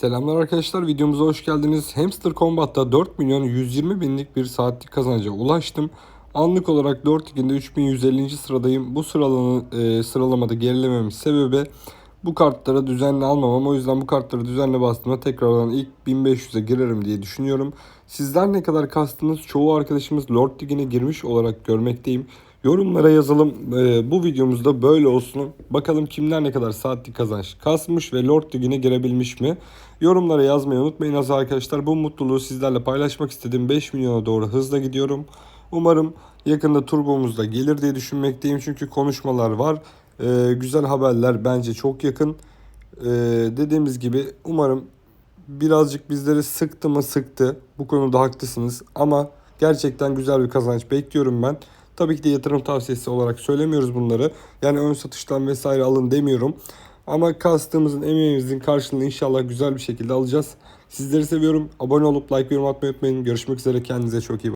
Selamlar arkadaşlar videomuza hoş geldiniz. Hamster Combat'ta 4 milyon 120 binlik bir saatlik kazanca ulaştım. Anlık olarak 4 liginde 3150. sıradayım. Bu sıralama, e, sıralamada gerilememin sebebi bu kartlara düzenli almamam. O yüzden bu kartları düzenli bastığımda tekrardan ilk 1500'e girerim diye düşünüyorum. Sizler ne kadar kastınız çoğu arkadaşımız Lord Ligi'ne girmiş olarak görmekteyim. Yorumlara yazalım. Ee, bu videomuzda böyle olsun. Bakalım kimler ne kadar saatlik kazanç kasmış ve Lord Ligi'ne girebilmiş mi? Yorumlara yazmayı unutmayın az arkadaşlar. Bu mutluluğu sizlerle paylaşmak istedim. 5 milyona doğru hızla gidiyorum. Umarım yakında turbomuz da gelir diye düşünmekteyim. Çünkü konuşmalar var. Ee, güzel haberler bence çok yakın. Ee, dediğimiz gibi umarım birazcık bizleri sıktı mı sıktı. Bu konuda haklısınız. Ama gerçekten güzel bir kazanç bekliyorum ben. Tabii ki de yatırım tavsiyesi olarak söylemiyoruz bunları. Yani ön satıştan vesaire alın demiyorum. Ama kastığımızın emeğimizin karşılığını inşallah güzel bir şekilde alacağız. Sizleri seviyorum. Abone olup like yorum atmayı unutmayın. Görüşmek üzere. Kendinize çok iyi bakın.